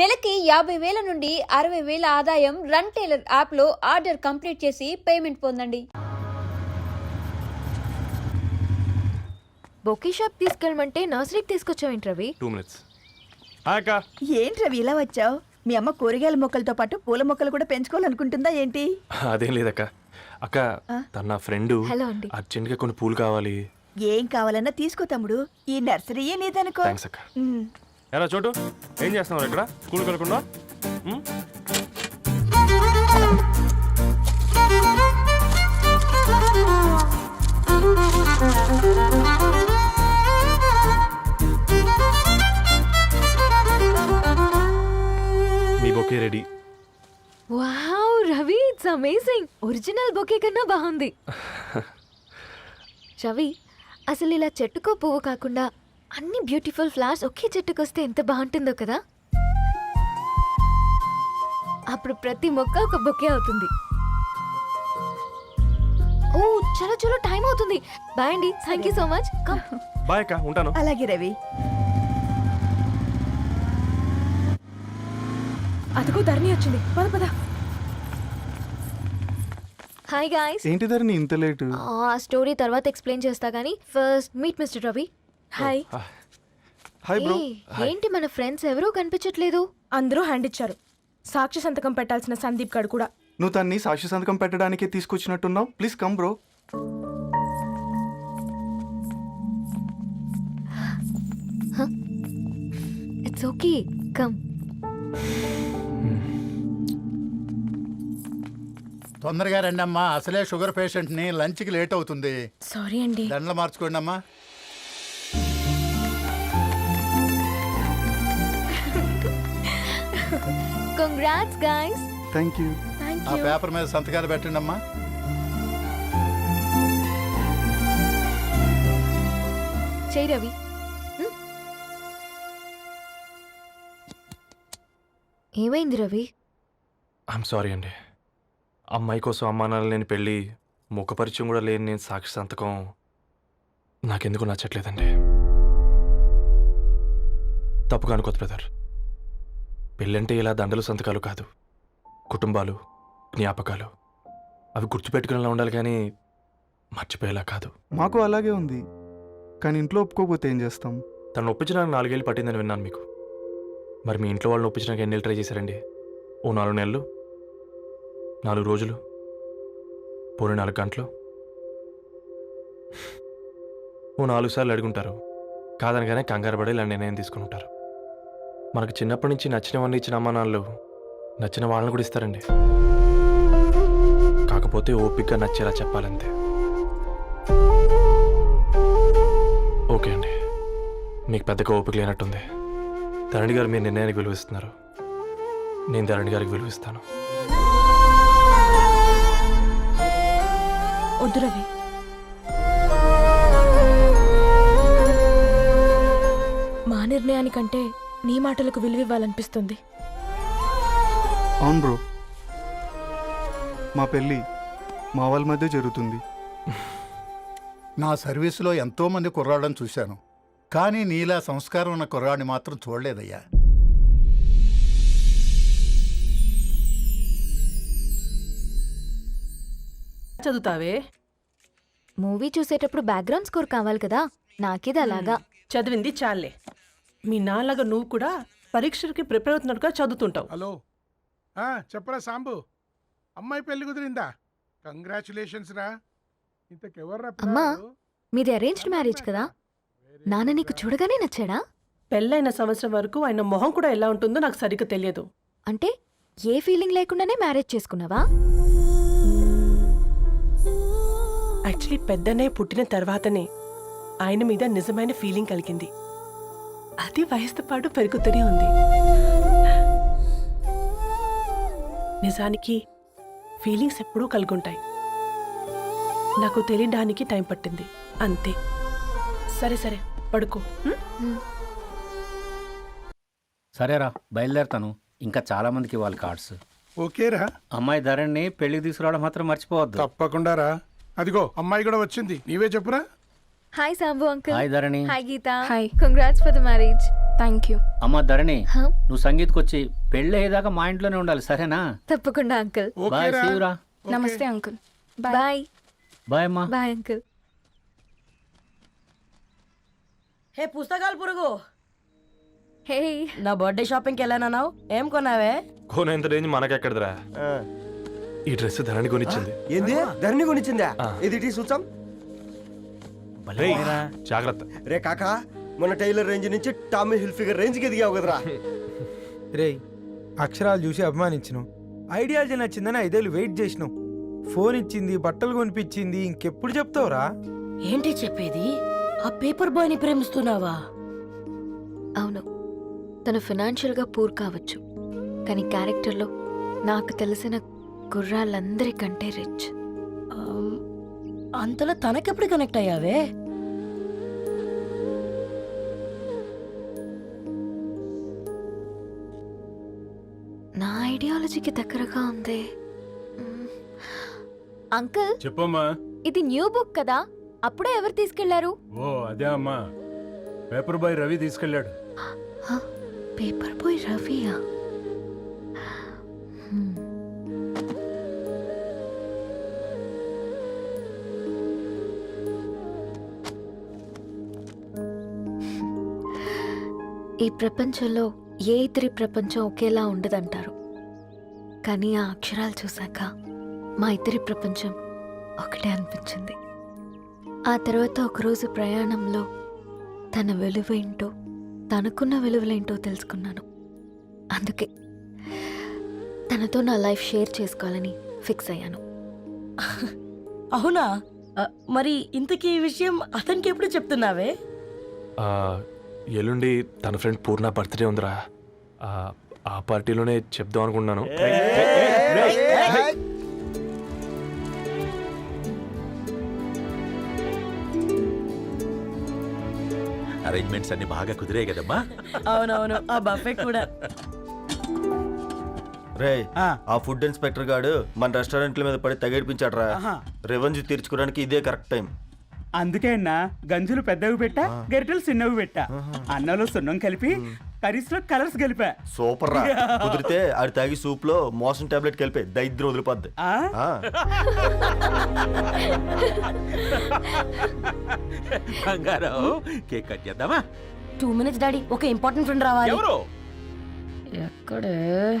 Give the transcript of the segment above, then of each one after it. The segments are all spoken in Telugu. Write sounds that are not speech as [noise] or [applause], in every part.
నెలకి యాభై వేల నుండి అరవై వేల ఆదాయం రన్ టైలర్ యాప్లో ఆర్డర్ కంప్లీట్ చేసి పేమెంట్ పొందండి. బొకే షాప్ తీసుకెళ్ళమంటే నర్సరీకి తీసుకొచ్చావేంటి రవి? టూ మినిట్స్ అక్క. ఏంటి రవి ఇలా వచ్చావు? మీ అమ్మ కూరగాయల మొక్కలతో పాటు పూల మొక్కలు కూడా పెంచుకోవాలనుకుంటుందా ఏంటి? అదేం లేదక్క. అక్క తన నా ఫ్రెండ్. హలో అండి. అర్జెంట్గా కొన్ని పూలు కావాలి. ఏం కావాలన్నా తీసుకో తమ్ముడు. ఈ నర్సరీయే నీదనుకో. థ్యాంక్స్ అక్క. ఉమ్. ఎలా చోటు? ఏం చేస్తున్నావు ఇక్కడ? స్కూల్కి వెళ్ళకుండా? Um? Me bouquet ready. Wow Ravi it's amazing. Original bouquet కన్నా బాగుంది. [laughs] రవి అసలు ఇలా చెట్టుకో పువ్వు కాకుండా అన్ని బ్యూటిఫుల్ ఫ్లవర్స్ ఒకే చెట్టుకు వస్తే ఎంత బాగుంటుందో కదా? అప్పుడు ప్రతి మొక్క ఒక బొకే అవుతుంది. ఓ చలో చలో టైం అవుతుంది. బాయ్ అండి. Thank you so much come bye అక్క ఉంటాను. అలాగే రవి. అదిగో ధరణి వచ్చింది. పద పద. హాయ్ గాయ్స్ ఏంటి ధరణి ఇంత లేటు? ఆ స్టోరీ తర్వాత ఎక్స్ప్లెయిన్ చేస్తా కానీ first meet mister Ravi. Hi hi bro ఏంటి మన ఫ్రెండ్స్ ఎవరూ కనిపించట్లేదు? అందరూ హ్యాండ్ ఇచ్చారు. సాక్షి సంతకం పెట్టాల్సిన సందీప్ గడు కూడా. నువ్వు తన్ని సాక్షి సంతకం పెట్టడానికే తీసుకొచ్చినట్టున్నావు? Please come bro it's okay come తొందరగా రండి అమ్మా అసలే షుగర్ పేషెంట్ని లంచ్కి లేట్ అవుతుంది. సారీ అండి. దండలు మార్చుకోండి అమ్మా కంగ్రాట్స్ గాయ్స్ థ్యాంక్ యూ ఆ పేపర్ మీద సంతకాలు పెట్టండి అమ్మా. చేయి రవి? ఏమైంది రవి? ఐఎమ్ సారీ అండి. అమ్మాయి కోసం అమ్మా నాన్న లేని పెళ్ళి ముఖపరిచయం కూడా లేని నేను సాక్షి సంతకం నాకెందుకు నచ్చట్లేదండి. తప్పుగా అనుకోదు బ్రదర్ పెళ్ళంటే ఇలా దండలు సంతకాలు కాదు. కుటుంబాలు జ్ఞాపకాలు. అవి గుర్తుపెట్టుకునేలా ఉండాలి కానీ మర్చిపోయేలా కాదు. మాకు అలాగే ఉంది. కానీ ఇంట్లో ఒప్పుకోకపోతే ఏం చేస్తాం? తను ఒప్పించడానికి నాలుగేళ్ళు పట్టిందని విన్నాను మీకు. మరి మీ ఇంట్లో వాళ్ళని ఒప్పించడానికి ఎన్ని ట్రై చేశారండి? ఓ నాలుగు నెలలు నాలుగు రోజులు పోనీ నాలుగు గంటలు. ఓ నాలుగు సార్లు అడుగుంటారు. కాదనగానే కంగారు పడి ఇలా నిర్ణయం తీసుకుని ఉంటారు. మనకు చిన్నప్పటి నుంచి నచ్చినవన్నీ ఇచ్చిన అమ్మానాళ్ళు నచ్చిన వాళ్ళని కూడా ఇస్తారండి. కాకపోతే ఓపిక్గా నచ్చేలా చెప్పాలంతే. ఓకే అండి. మీకు పెద్దగా ఓపిక లేనట్టుంది. ధరణి గారు మీ నిర్ణయానికి విలువిస్తున్నారు. నేను ధరణి గారికి విలువిస్తాను. వద్దు రవి. మా నిర్ణయానికంటే నీ మాటలకు విలువివ్వాలనిపిస్తుంది. అవును బ్రో. మా పెళ్ళి మా వాళ్ళ మధ్య జరుగుతుంది. నా సర్వీసులో ఎంతో మంది కుర్రాళ్ళని చూశాను. కానీ నీలా సంస్కారం ఉన్న కుర్రాడిని మాత్రం చూడలేదయ్యా. చదువుతావే? మూవీ చూసేటప్పుడు బ్యాక్గ్రౌండ్ స్కోర్ కావాలి కదా. నాకిది అలాగా. చదివింది చాలే. మీ నాన్నగా నువ్వు కూడా పరీక్షలకి ప్రిపేర్ అవుతున్నట్టుగా చదువుతుంటావు. హలో. ఆ, చెప్పరా సాంబు. అమ్మాయి పెళ్ళి కుదిరిందా? కంగ్రాచులేషన్స్ రా. ఇంతకెవర్రా అమ్మా, పిల్లాడు? మీది అరేంజ్డ్ మ్యారేజ్ కదా? నాన్న నీకు చూడగానే నచ్చాడా? పెళ్ళైన సంవత్సరం వరకు ఆయన మొహం కూడా ఎలా ఉంటుందో నాకు సరిగ్గా తెలియదు. అంటే ఏ ఫీలింగ్ లేకుండానే మ్యారేజ్ చేసుకున్నావా? యాక్చువల్లీ పెద్దనే పుట్టిన తర్వాతనే ఆయన మీద నిజమైన ఫీలింగ్ కలిగింది. అది వయసుతో పాటు పెరుగుతూనే ఉంది. నిజానికి ఫీలింగ్స్ ఎప్పుడూ కలుగుంటాయి. నాకు తెలియడానికి టైం పట్టింది. అంతే. సరే సరే. పడుకో? సరేరా బయలుదేరతాను. ఇంకా చాలా మందికి ఇవ్వాలి కార్డ్స్ ఓకేరా. అమ్మాయి ధరణి పెళ్ళికి తీసుకురావడం మాత్రం మర్చిపోవద్దు. తప్పకుండా రా. అదిగో అమ్మాయి కూడా వచ్చింది. నీవే చెప్పురా. Hi Sambu uncle hi Dharani hi Geetha hi. Congrats for the marriage thank you అమ్మ ధరణి? నువ్వు సంగీత్కి వచ్చి పెళ్ళి అయ్యేదాకా మా ఇంట్లోనే ఉండాలి సరేనా? తప్పకుండా అంకుల్ బాయ్ సీవురా నమస్తే అంకుల్ బాయ్ బాయ్ అమ్మా. బాయ్ అంకుల్ హే పుస్తకాలు పురుగు. హే నా బర్త్డే షాపింగ్కి వెళ్ళానన్నావు ఏం కొన్నావే? కోనేంత రేంజ్ మనకెక్కడదిరా? ఈ డ్రెస్ ధరణి కొనిచ్చింది. ఏంది? ధరణి కొనిచ్చిందా. ఇది టీ చూసాం రేయ్, జాగ్రత్త. రే కాకా మన టైలర్ రేంజ్ నుంచి టామీ హిల్ఫిగర్ రేంజ్కి ఎదిగావు కదరా. రేయ్ అక్షరాలు చూసి అభిమానించను ఐడియాలజీ నచ్చిందని ఐదేళ్ళు వెయిట్ చేసినావు. ఫోన్ ఇచ్చింది బట్టలు కొనిపించింది ఇంకెప్పుడు చెప్తావురా? ఏంటి చెప్పేది? ఆ పేపర్ బాయ్ని ప్రేమిస్తున్నావా? అవును. తను ఫినాన్షియల్గా పూర్ కావచ్చు. కానీ క్యారెక్టర్లో నాకు తెలిసిన గుర్రాలందరికంటే రిచ్ ఆమ్, అంతలో తనకెప్పుడు కనెక్ట్ అయ్యావే? ఐడియాలజీకి దగ్గరగా ఉంది. అంకుల్ చెప్పమ్మా. ఇది న్యూ బుక్ కదా? అప్పుడే ఎవరు తీసుకెళ్ళారు? ఓ అదే అమ్మా. పేపర్ బాయ్ రవి తీసుకెళ్ళాడు. పేపర్ బాయ్ రవియా. ఈ ప్రపంచంలో ఏ ఇతరి ప్రపంచం ఒకేలా ఉండదంటారు? కానీ ఆ అక్షరాలు చూశాక మా ఇద్దరి ప్రపంచం ఒకటే అనిపించింది. ఆ తర్వాత ఒకరోజు ప్రయాణంలో తన విలువేంటో తనకున్న విలువలేంటో తెలుసుకున్నాను. అందుకే తనతో నా లైఫ్ షేర్ చేసుకోవాలని ఫిక్స్ అయ్యాను. అవునా? మరి ఇంతకీ ఈ విషయం అతనికి ఎప్పుడు చెప్తున్నావే? ఎల్లుండి తన ఫ్రెండ్ పూర్ణ బర్త్డే ఉందిరా. ఆ, పార్టీలోనే చెప్దాం అనుకున్నాను అరేంజ్మెంట్స్ అన్ని బాగా కుదిరే కదమ్మా. అవునవును ఆ బఫే కూడా. రే ఆ. ఫుడ్ ఇన్స్పెక్టర్ గాడు మన రెస్టారెంట్ల మీద పడి తగేడిపించాడు రా రెవెన్యూ తీర్చుకోవడానికి ఇదే కరెక్ట్ టైం అందుకే అన్న గంజులు పెద్దవి పెట్టా గరిటెలు చిన్నవి పెట్టా. అన్నంలో సున్నం కలిపి కర్రీస్లో కలర్స్ కలిపా సూపర్ రా. కుదిరితే ఆడి తాగి సూప్లో మోషన్ టాబ్లెట్ కలిపే. దైద్యం వదిలిపోద్ది. ఆ? ఆ. కేక్ కట్ చేద్దామా? Two minutes daddy. ఒక ఇంపార్టెంట్ ఫ్రెండ్ రావాలి. ఎవరు? ఎక్కడే?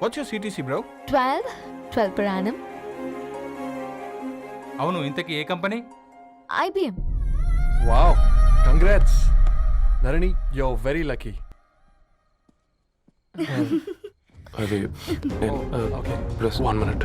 What's your CTC bro twelve twelve per annum. అవును ఇంతకీ ఏ company? IBM wow congrats Dharani yo very lucky అది okay plus one minute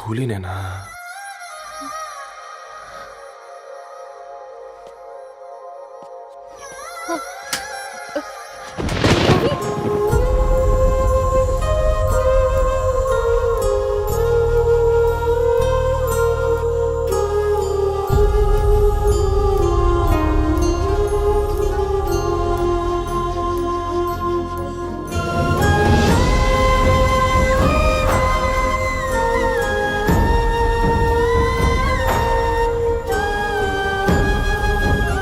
కూలీనేనా?